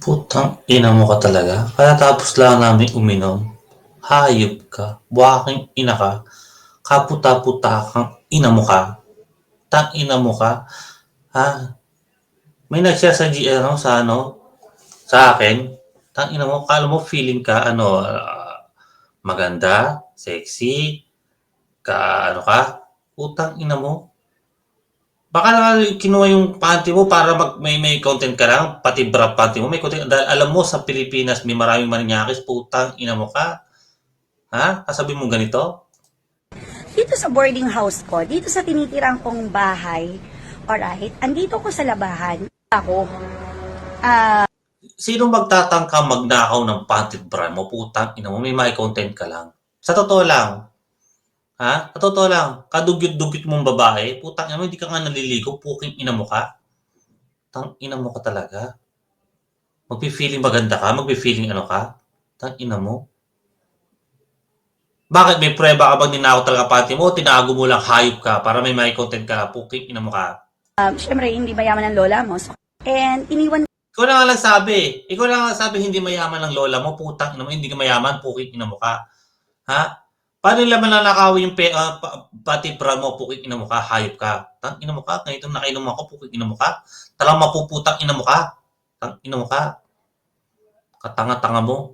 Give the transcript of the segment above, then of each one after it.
Putang ina mo ka talaga. Kaya tapos lang namin uminom. Hayop ka. Buwaking ina ka. Kaputa-puta kang ina mo ka. Tang ina mo ka. Ha? May nagsiya sa G, ano, sa ano, sa akin. Tang ina mo, kala mo feeling ka, ano, ah, maganda, sexy, ka, ano ka, putang ina mo. Baka na kinuha yung panty mo para mag, may, may content ka lang, pati bra panty mo, may content. Dahil alam mo, sa Pilipinas, may maraming maninyakis, putang ina mo ka. Ha? Kasabi mo ganito? Dito sa boarding house ko, dito sa tinitirang kong bahay, alright, andito ko sa labahan, ako, ah, Sino magtatangka magnakaw ng panty bra mo, putang ina mo, may may content ka lang. Sa totoo lang, Ha? Totoo lang, kadugyot-dugyot mong babae, putang ina mo, hindi ka nga naliligo, puking ina mo ka. Tang ina mo ka talaga. Magpi-feeling maganda ka, magpi-feeling ano ka. Tang ina mo. Bakit may prueba ka bang ninakaw talaga panty mo tinago mo lang hayop ka para may may content ka, puking ina mo ka. um, syempre, hindi mayaman ng lola mo. So, and iniwan Ikaw na nga lang sabi. Ikaw na nga lang sabi hindi mayaman ng lola mo, putang ina mo, hindi ka mayaman, puking ina mo ka. Ha? Paano nila mananakawin yung pe, ah, pa- pati bra mo, puking ina mo ka, hayop ka. Tang ina mo ka, ngayon nakainom ako, puking ina mo ka. Talang mapuputang ina mo ka. Tang ina mo ka. Katanga-tanga mo.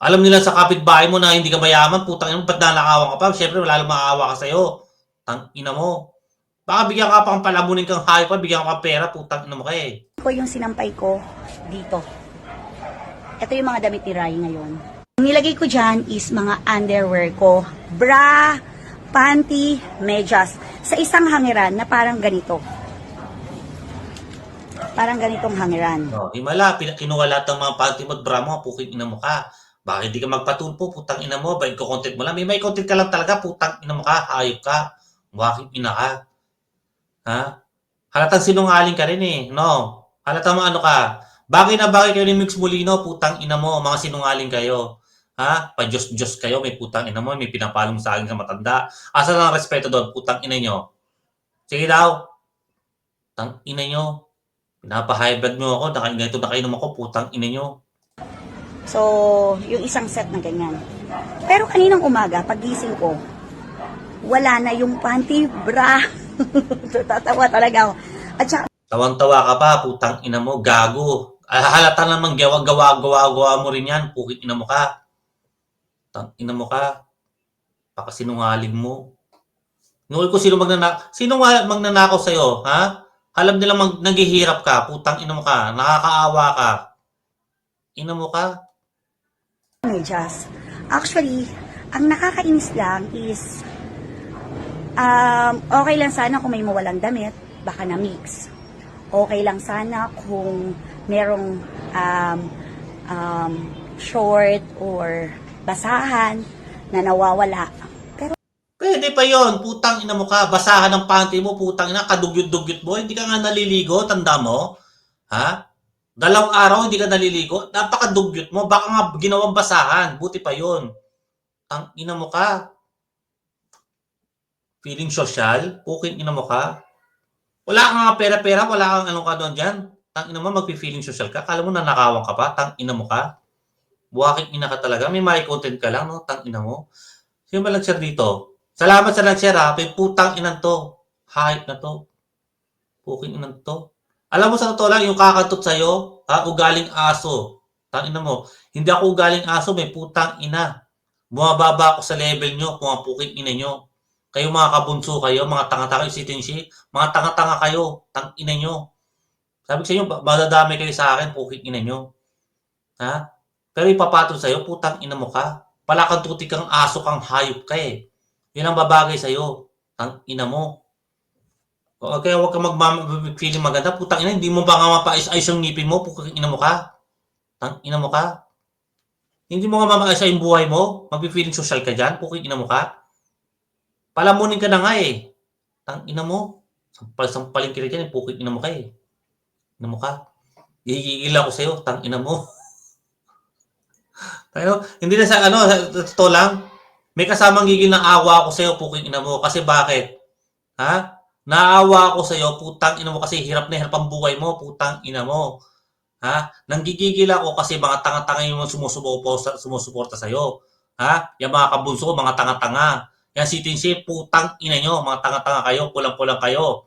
Alam nila sa kapitbahay mo na hindi ka mayaman, putang ina mo, ba't nanakawan ka pa? Siyempre, wala lang maawa ka sa'yo. Tang ina mo. Baka bigyan ka pang palamunin kang hayop pa, bigyan ka pera, putang ina mo ka eh. ko yung sinampay ko dito. Ito yung mga damit ni Rai ngayon. Nilagay ko dyan is mga underwear ko. Bra, panty, medyas. Sa isang hangiran na parang ganito. Parang ganitong hangiran. No, himala, pina- kinuha lahat ng mga panty mo at bra mo, puking ina mo ka. Bakit di ka magpatulpo, putang ina mo, ba ko content mo lang. May may content ka lang talaga, putang ina mo ka, hayop ka, waking ina ka. Ha? Halatang sinungaling ka rin eh, no? Halatang mga ano ka. Bagay na bagay kayo ni Mix Molino, putang ina mo, mga sinungaling kayo. Ha? Pa-Diyos-Diyos kayo, may putang ina mo, may pinapalong sa akin sa matanda. Asa lang ang respeto doon, putang ina nyo. Sige daw. Tang ina nyo. Pinapa-high blood nyo ako, naka, ganito nakainom ako, putang ina nyo. So, yung isang set na ganyan. Pero kaninang umaga, pagising ko, wala na yung panty, bra. Tatawa talaga ako. At saka, Tawang-tawa ka pa, putang ina mo, gago. Ah, halata namang gawa, gawa, gawa, gawa mo rin yan, pukit ina mo ka. Ina mo ka. Pakasinungaling mo. Nungol ko sino magnanakaw, sino magnanakaw sa'yo, ha? Alam nila mag, naghihirap ka, putang ina mo ka, nakakaawa ka. Ina mo ka. medyas. Actually, ang nakakainis lang is, um, okay lang sana kung may mawalang damit, baka na mix. Okay lang sana kung merong um, um, short or basahan na nawawala. Pero Pwede pa yon putang ina mo ka, basahan ng panty mo, putang ina, kadugyot-dugyot mo, hindi ka nga naliligo, tanda mo? Ha? Dalawang araw hindi ka naliligo, napakadugyot mo, baka nga ginawang basahan, buti pa yon Ang ina mo ka. Feeling social, puking ina mo ka. Wala ka nga pera-pera, wala kang ano ka doon dyan. Tang ina mo, magpi-feeling social ka. Kala mo nanakawan ka pa, tang ina mo ka. Buwaking ina ka talaga. May may content ka lang, no? Tang ina mo. Sino ba nag-share dito? Salamat sa nag-share ha. May putang inan to. Hype na to. Puking inan to. Alam mo sa totoo lang, yung kakatot sa'yo, ha, ugaling aso. Tangina mo. Hindi ako ugaling aso, may putang ina. Bumababa ako sa level nyo, ang puking ina nyo. Kayo mga kabunso kayo, mga tanga-tanga, isitin si, mga tanga-tanga kayo, tang ina nyo. Sabi ko sa inyo, madadami kayo sa akin, puking ina nyo. Ha? Pero ipapatol sa'yo, putang ina mo ka. Palakang tuti kang aso kang hayop ka eh. Yun ang babagay sa'yo. Ang ina mo. O, Kaya huwag kang mag-feeling maganda. Putang ina, hindi mo ba nga mapais-ayos yung ngipin mo? Putang ina mo ka. Tang ina mo ka. Hindi mo nga mamaayos yung buhay mo? Mag-feeling social ka dyan? Putang ina mo ka. Palamunin ka na nga eh. Tang ina mo. Sampal, sampalin kita dyan. Putang ina mo ka eh. Ina mo ka. Igigil ako sa'yo. Tang ina mo. Tayo, hindi na sa ano, sa sa totoo lang, may kasamang gigil ng awa ako sa iyo, puking ina mo. Kasi bakit? Ha? Naawa ako sa iyo, putang ina mo kasi hirap na hirap ang buhay mo, putang ina mo. Ha? Nanggigigil ako kasi mga tanga-tanga yung sumusuporta, sumusuporta sa'yo. Ha? Yung mga kabunso, mga tanga-tanga. Yan si Tinsi, putang ina nyo, mga tanga-tanga kayo, kulang-kulang kayo.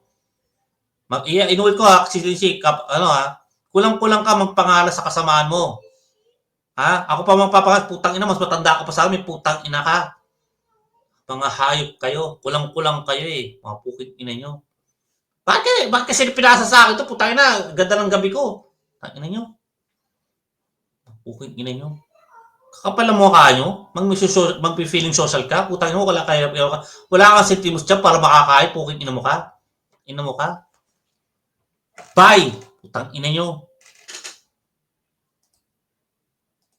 Mag inuwi ko ha, si Tinsi, kap, ano ha, kulang-kulang ka magpangalan sa kasamaan mo. Ha? Ako pa magpapangalan, putang ina, mas matanda ka pa sa amin, putang ina ka. Mga hayop kayo, kulang-kulang kayo eh, mga puking ina nyo. Bakit? Bakit kasi pinasa sa akin to? Putang ina, ganda ng gabi ko. Putang ina nyo. Puking ina nyo. Kakapal ang mukha nyo. Mag-feeling mag social ka. Putang ina mo, wala kaya ka. Wala kang sentimos dyan para makakain. Puking ina mo ka. Ina mo ka. Bye! Putang ina nyo.